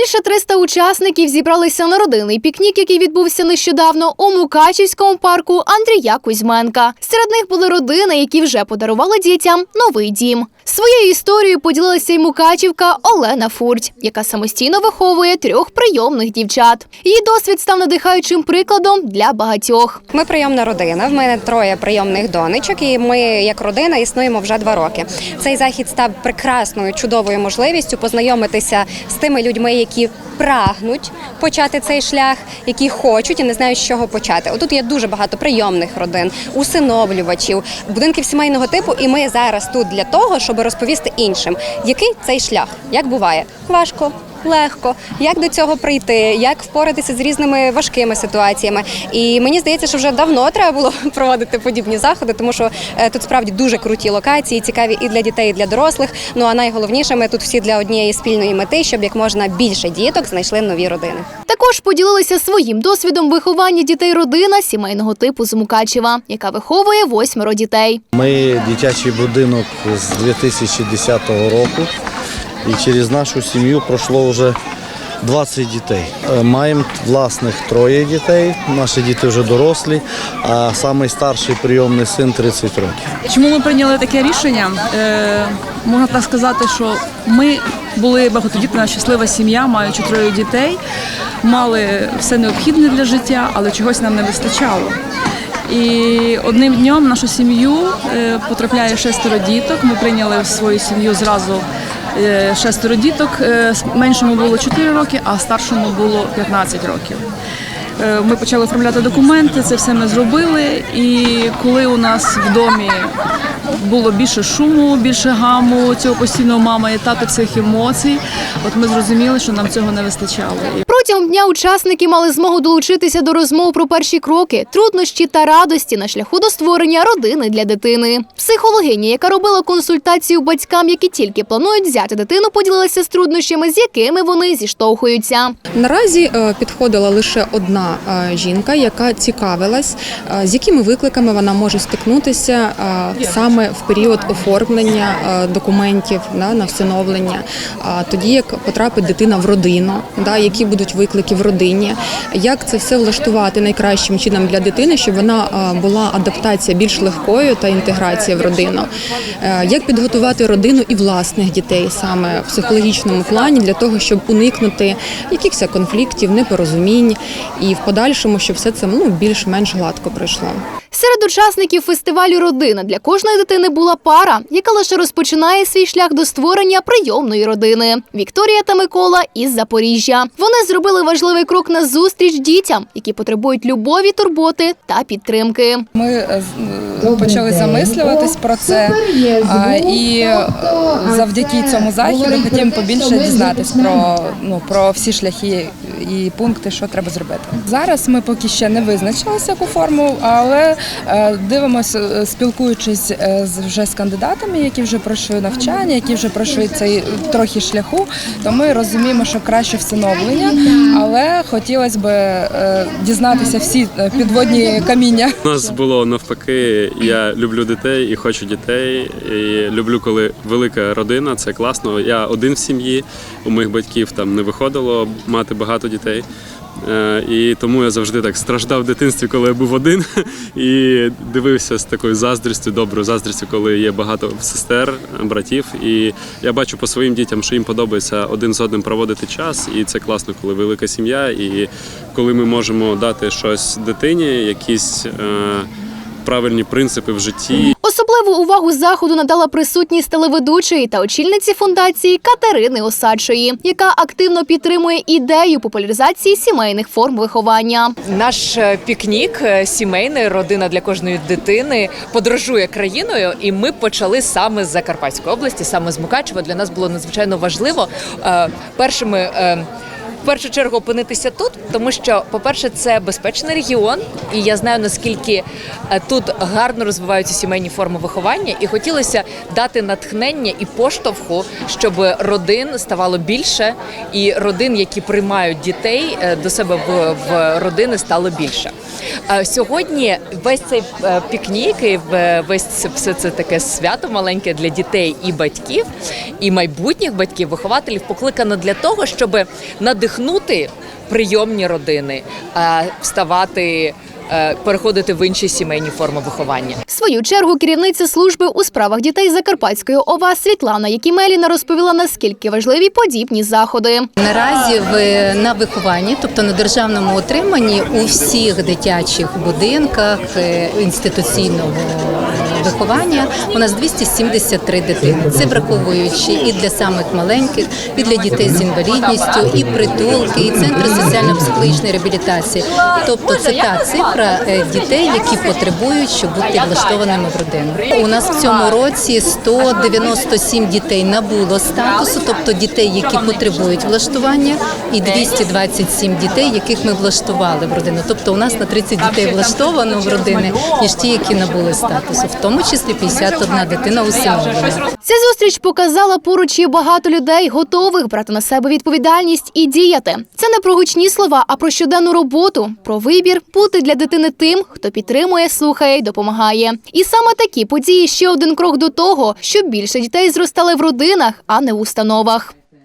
Більше 300 учасників зібралися на родинний пікнік, який відбувся нещодавно у Мукачівському парку Андрія Кузьменка. Серед них були родини, які вже подарували дітям новий дім. Своєю історією поділилася й Мукачівка Олена Фурть, яка самостійно виховує трьох прийомних дівчат. Її досвід став надихаючим прикладом для багатьох. Ми прийомна родина. В мене троє прийомних донечок, і ми як родина існуємо вже два роки. Цей захід став прекрасною, чудовою можливістю познайомитися з тими людьми, які прагнуть почати цей шлях, які хочуть і не знають з чого почати. Отут є дуже багато прийомних родин, усиновлювачів, будинків сімейного типу. І ми зараз тут для того, щоб розповісти іншим, який цей шлях, як буває, важко. Легко, як до цього прийти, як впоратися з різними важкими ситуаціями. І мені здається, що вже давно треба було проводити подібні заходи, тому що е, тут справді дуже круті локації, цікаві і для дітей, і для дорослих. Ну а найголовніше, ми тут всі для однієї спільної мети, щоб як можна більше діток знайшли нові родини. Також поділилися своїм досвідом виховання дітей родина сімейного типу з Мукачева, яка виховує восьмеро дітей. Ми дитячий будинок з 2010 року, і через нашу сім'ю пройшло вже 20 дітей. Е, Маємо власних троє дітей. Наші діти вже дорослі, а найстарший прийомний син 30 років. Чому ми прийняли таке рішення? Е, можна так сказати, що ми були багатодітна щаслива сім'я, маючи троє дітей, мали все необхідне для життя, але чогось нам не вистачало. І одним днем нашу сім'ю е, потрапляє шестеро діток. Ми прийняли в свою сім'ю зразу е, шестеро діток. Е, Меншому було 4 роки, а старшому було 15 років. Ми почали оформляти документи, це все ми зробили. І коли у нас в домі було більше шуму, більше гаму, цього постійного мама і тато цих емоцій, от ми зрозуміли, що нам цього не вистачало. Протягом дня учасники мали змогу долучитися до розмов про перші кроки, труднощі та радості на шляху до створення родини для дитини. Психологиня, яка робила консультацію батькам, які тільки планують взяти дитину, поділилася з труднощами, з якими вони зіштовхуються. Наразі е, підходила лише одна е, жінка, яка цікавилась, е, з якими викликами вона може стикнутися саме в період оформлення документів на всиновлення, а тоді як потрапить дитина в родину, які будуть виклики в родині, як це все влаштувати найкращим чином для дитини, щоб вона е, була адаптація більш легкою та інтеграція в родину, Е, як підготувати родину і власних дітей саме в психологічному плані для того, щоб уникнути якихось конфліктів, непорозумінь і в подальшому, щоб все це ну більш-менш гладко пройшло. Серед учасників фестивалю Родина для кожної дитини була пара, яка лише розпочинає свій шлях до створення прийомної родини. Вікторія та Микола із Запоріжжя. Вони зробили важливий крок на зустріч дітям, які потребують любові, турботи та підтримки. Ми е, е, почали замислюватись про це і завдяки цьому заходу хотімо побільше дізнатись про ну про всі шляхи і пункти, що треба зробити. Зараз ми поки ще не визначилися яку форму, але е, дивимося, е, спілкуючись е, з вже з кандидатами, які вже пройшли навчання, які вже пройшли цей трохи шляху, то ми розуміємо, що краще всиновлення, але хотілося б дізнатися всі підводні каміння. У нас було навпаки, я люблю дітей і хочу дітей. І люблю, коли велика родина, це класно. Я один в сім'ї, у моїх батьків там не виходило мати багато дітей. Е, І тому я завжди так страждав в дитинстві, коли я був один, і дивився з такою заздрістю, доброю заздрістю, коли є багато сестер, братів. І я бачу по своїм дітям, що їм подобається один з одним проводити час, і це класно, коли велика сім'я, і коли ми можемо дати щось дитині, якісь е, правильні принципи в житті. Особливу увагу заходу надала присутність телеведучої та очільниці фундації Катерини Осадчої, яка активно підтримує ідею популяризації сімейних форм виховання. Наш е, пікнік е, сімейний, родина для кожної дитини подорожує країною, і ми почали саме з Закарпатської області, саме з Мукачева. Для нас було надзвичайно важливо е, першими. В першу чергу опинитися тут, тому що, по-перше, це безпечний регіон, і я знаю наскільки е, тут гарно розвиваються сімейні форми виховання, і хотілося дати натхнення і поштовху, щоб родин ставало більше, і родин, які приймають дітей е, до себе в, в родини, стало більше. Е, Сьогодні весь цей пікнік і весь це все це таке свято маленьке для дітей і батьків, і майбутніх батьків, вихователів покликано для того, щоб надихнути прийомні родини, вставати, е, переходити в інші сімейні форми виховання. В свою чергу керівниця служби у справах дітей Закарпатської ОВА Світлана Якімеліна розповіла, наскільки важливі подібні заходи. Наразі в на вихованні, тобто на державному утриманні у всіх дитячих будинках е, інституційного виховання у нас 273 дитини. Це враховуючи і для самих маленьких, і для дітей з інвалідністю, і притулки, і центри соціально-психологічної реабілітації. Тобто це та цифра е, дітей, які потребують, щоб бути влаштованими в родину. У нас в цьому році 197 дітей набуло статусу, тобто дітей, які потребують влаштування, і 227 дітей, яких ми влаштували в родину. Тобто у нас на 30 дітей влаштовано в родини, ніж ті, які набули статусу, тому числі 51 дитина усиновлена. Ця зустріч показала поруч є багато людей, готових брати на себе відповідальність і діяти. Це не про гучні слова, а про щоденну роботу, про вибір бути для дитини тим, хто підтримує, слухає й допомагає. І саме такі події ще один крок до того, щоб більше дітей зростали в родинах, а не в установах.